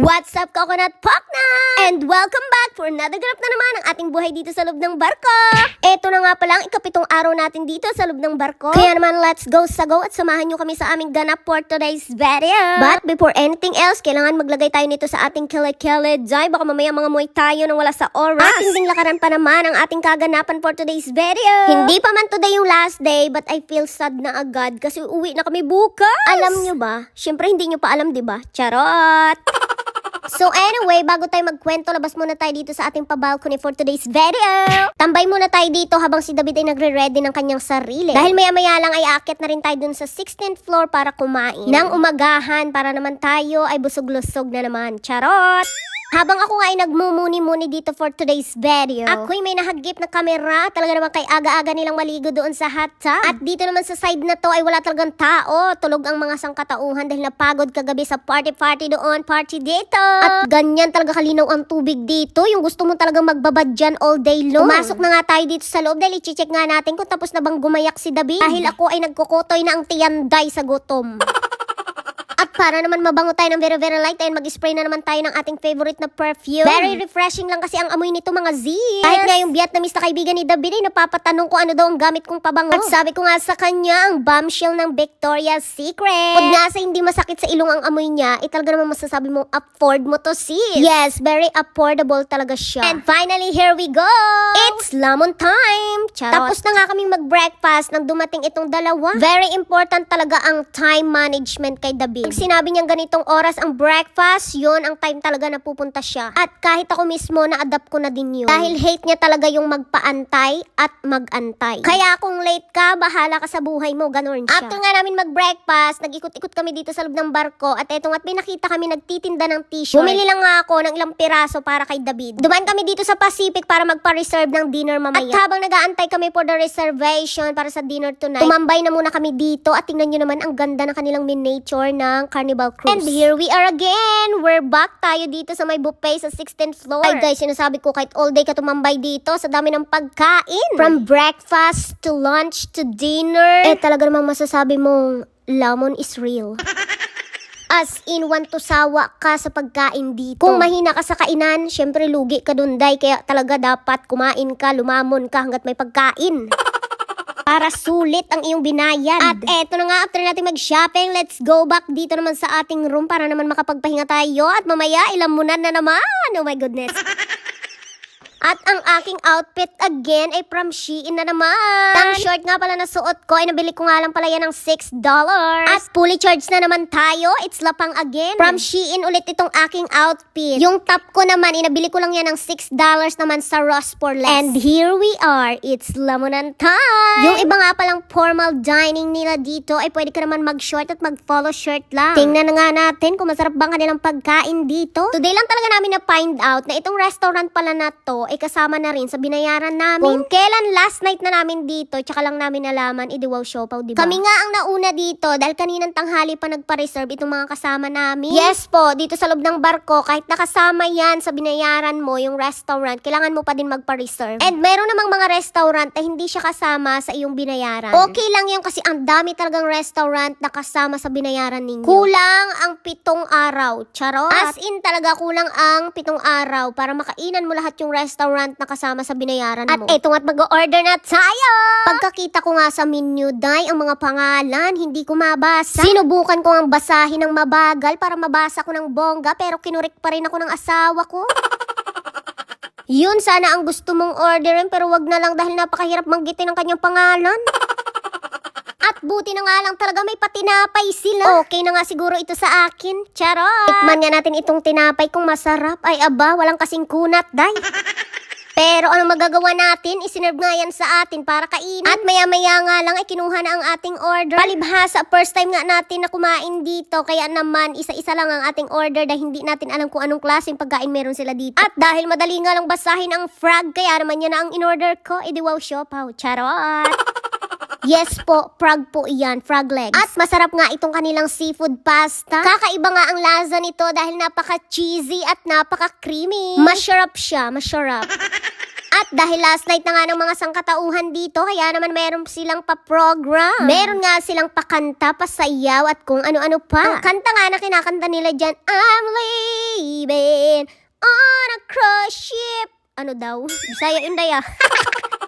What's up, Coconut Pakna? And welcome back for another ganap na naman ang ating buhay dito sa loob ng barko. Ito na nga pala ang ikapitong araw natin dito sa loob ng barko. Kaya naman, let's go sa go at samahan nyo kami sa aming ganap for today's video. But before anything else, kailangan maglagay tayo nito sa ating kile-kile Jai. Baka mamaya mga muay tayo nang wala sa oras. At hindi lakaran pa naman ang ating kaganapan for today's video. Hindi pa man today yung last day, but I feel sad na agad kasi uwi na kami bukas. Alam nyo ba? Siyempre hindi nyo pa alam, di ba? Charot! So anyway, bago tayo magkwento, labas muna tayo dito sa ating pa-balcony for today's video. Tambay muna tayo dito habang si David ay nagre-ready ng kanyang sarili. Dahil maya-maya lang ay aakyat na rin tayo dun sa 16th floor para kumain. Nang umagahan para naman tayo ay busog-lusog na naman. Charot! Habang ako nga ay nagmumuni-muni dito for today's video, ako'y may nahagip na kamera. Talaga naman kay aga-aga nilang maligo doon sa hot tub. At dito naman sa side na to ay wala talagang tao. Tulog ang mga sangkatauhan dahil napagod kagabi sa party-party doon, party dito. At ganyan talaga kalinaw ang tubig dito. Yung gusto mo talagang magbabad dyan all day long. Pumasok na nga tayo dito sa loob dahil i-check nga natin kung tapos na bang gumayak si David. Dahil ako ay nagkukutoy na ang tiyanday sa gutom. Para naman mabango tayo ng very very light and mag-spray na naman tayo ng ating favorite na perfume. Very refreshing lang kasi ang amoy nito mga zis. Kahit nga yung Vietnamese na kaibigan ni David ay napapatanong ko ano daw ang gamit kong pabango. At sabi ko nga sa kanya ang bombshell ng Victoria's Secret. Pag nga sa hindi masakit sa ilong ang amoy niya, eh talaga naman masasabi mong afford mo to sis. Yes, very affordable talaga siya. And finally, here we go! It's lemon time! Charot. Tapos na nga kaming mag-breakfast nang dumating itong dalawa. Very important talaga ang time management kay David. Pag sinabi niyang ganitong oras ang breakfast, yon ang time talaga na pupunta siya. At kahit ako mismo, na-adapt ko na din yun. Dahil hate niya talaga yung magpaantay at magantay. Kaya kung late ka, bahala ka sa buhay mo, ganun siya. After nga namin mag-breakfast, nag-ikot-ikot kami dito sa loob ng barko at eto nga't may nakita kami nagtitinda ng t-shirt. Bumili lang nga ako ng ilang piraso para kay David. Dumaan kami dito sa Pacific para magpa-reserve ng dinner mamaya. At habang nag-aantay kami for the reservation para sa dinner tonight, tumambay na muna kami dito at tingnan nyo naman ang ganda ng kanilang miniature ng Carnival Cruise. And here we are again! We're back tayo dito sa may buffet sa 16th floor. Ay guys, sinasabi ko kahit all day ka tumambay dito sa dami ng pagkain. From breakfast to lunch to dinner. Eh talaga namang masasabi mong lemon is real. As in, one to sawa ka sa pagkain dito. Kung mahina ka sa kainan, syempre lugi ka dun, day. Kaya talaga dapat kumain ka, lumamon ka hanggat may pagkain. Para sulit ang iyong binayad. At eto na nga, after natin mag-shopping, let's go back dito naman sa ating room para naman makapagpahinga tayo. At mamaya, ilamunan na naman. Oh my goodness. At ang aking outfit again ay from Shein na naman. Ang short nga pala na suot ko ay nabili ko nga lang pala yan ng $6. At fully charged na naman tayo. It's lapang again. From Shein ulit itong aking outfit. Yung top ko naman, inabili ko lang yan ng $6 naman sa Ross for less. And here we are. It's lamunan time. Yung iba nga palang formal dining nila dito ay pwede ka naman mag-short at mag-follow shirt lang. Tingnan na nga natin kung masarap bang kanilang pagkain dito. Today lang talaga namin na find out na itong restaurant pala na to ay kasama na rin sa binayaran namin. Kung kailan last night na namin dito, tsaka lang namin nalaman, idiwaw siopaw, di ba? Kami nga ang nauna dito dahil kaninang tanghali pa nagpa-reserve itong mga kasama namin. Yes po, dito sa loob ng barko, kahit nakasama yan sa binayaran mo, yung restaurant, kailangan mo pa din magpa-reserve. And meron namang mga restaurant na hindi siya kasama sa iyong binayaran. Okay lang yun kasi ang dami talagang restaurant na kasama sa binayaran ninyo. Kulang ang pitong araw. Charot. As in talaga kulang ang pitong araw para makainan mo lahat yung restaurant na kasama sa binayaran mo. At eto nga't mag-order na tayo! Pagkakita ko nga sa menu, day, ang mga pangalan, hindi ko mabasa. Sinubukan ko ang basahin ng mabagal para mabasa ko ng bongga pero kinurik pa rin ako ng asawa ko. Yun sana ang gusto mong orderin pero wag na lang dahil napakahirap manggitin ng kanyang pangalan. At buti na nga lang talaga may patinapay sila. Okay na nga siguro ito sa akin. Charot! Tikman nga natin itong tinapay kung masarap. Ay aba, walang kasing kunat, day. Pero anong magagawa natin? Isinerve nga yan sa atin para kainin. At maya-maya nga lang ay kinuha na ang ating order. Palibhasa, first time nga natin na kumain dito. Kaya naman, isa-isa lang ang ating order dahil hindi natin alam kung anong klaseng pagkain meron sila dito. At dahil madali nga lang basahin ang frog, kaya naman yan na ang in-order ko. Edi wow, siopaw. Charot! Yes po, frog po iyan, frog legs. At masarap nga itong kanilang seafood pasta. Kakaiba nga ang lasa nito dahil napaka-cheesy at napaka-creamy. Masarap siya, masarap. At dahil last night na nga ng mga sangkatauhan dito, kaya naman meron silang pa-program. Meron nga silang pakanta, pasayaw at kung ano-ano pa. Ang kanta nga na kinakanta nila dyan, I'm leaving on a cruise ship. Ano daw? Bisaya yun daya.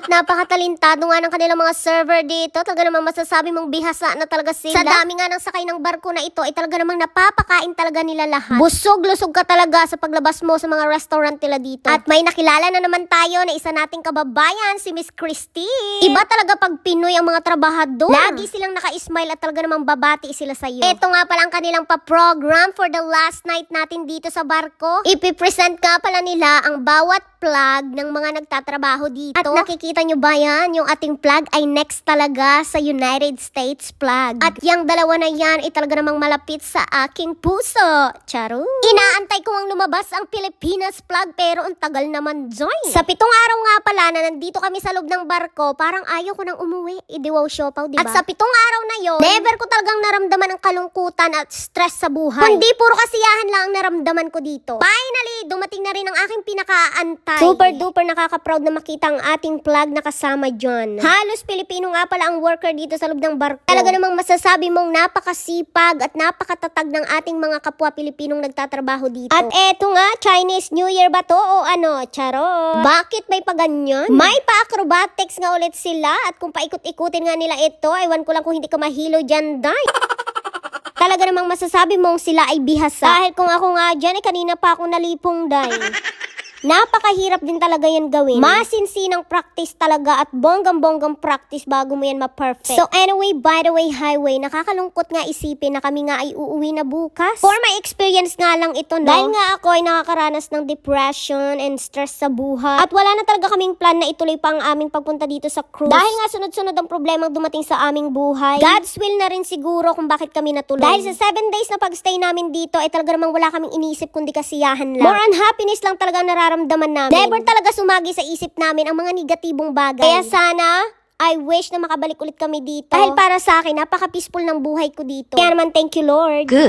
At napakatalintado nga ng kanilang mga server dito. Talaga namang masasabi mong bihasa na talaga sila. Sa dami nga ng sakay ng barko na ito, ay talaga namang napapakain talaga nila lahat. Busog-lusog ka talaga sa paglabas mo sa mga restaurant nila dito. At may nakilala na naman tayo na isa nating kababayan, si Miss Christine. Iba talaga pag Pinoy ang mga trabahador. Lagi silang naka-smile at talaga namang babati sila sa iyo. Ito nga pala ang kanilang pa-program for the last night natin dito sa barko. Ipipresent nga pala nila ang bawat flag ng mga nagtatrabaho dito. At nakikita nyo ba yan? Yung ating flag ay next talaga sa United States flag. At yung dalawa na yan ay talaga namang malapit sa aking puso. Charo. Inaantay ko ang lumabas ang Pilipinas flag pero ang tagal naman join. Sa pitong araw nga pala na nandito kami sa loob ng barko, parang ayaw ko nang umuwi. Idiwaw siopaw, di ba? At sa pitong araw na yon, never ko talagang naramdaman ang kalungkutan at stress sa buhay. Kundi puro kasiyahan lang ang naramdaman ko dito. Finally, dumating na rin ang aking pinakaantay. Super duper nakaka-proud na makita ang ating flag na kasama dyan. Halos Pilipino nga pala ang worker dito sa loob ng barko. Talaga namang masasabi mong napakasipag at napakatatag ng ating mga kapwa Pilipinong nagtatrabaho dito. At eto nga, Chinese New Year ba to o ano? Charo. Bakit may paganyan? May pa-acrobatics nga ulit sila at kung paikot-ikutin nga nila ito, aywan ko lang kung hindi ka mahilo dyan, day. Talaga namang masasabi mong sila ay bihasa. Dahil kung ako nga dyan, eh kanina pa akong nalipong, day. Napakahirap din talaga yan gawin. Masinsinang practice talaga at bonggang-bonggang practice bago mo yan ma-perfect. So anyway, by the way, highway, nakakalungkot nga isipin na kami nga ay uuwi na bukas. For my experience nga lang ito, no? Dahil nga ako ay nakakaranas ng depression and stress sa buhay. At wala na talaga kaming plan na ituloy pa ang aming pagpunta dito sa cruise. Dahil nga sunod-sunod ang problemang dumating sa aming buhay. God's will na rin siguro kung bakit kami natuloy. Dahil sa 7 days na pagstay namin dito, ay talaga namang wala kaming inisip kundi kasiyahan lang. More on happiness lang talaga nararamdaman namin. Never talaga sumagi sa isip namin ang mga negatibong bagay. Kaya sana, I wish na makabalik ulit kami dito. Dahil para sa akin, napaka-peaceful ng buhay ko dito. Kaya naman, thank you Lord. Good.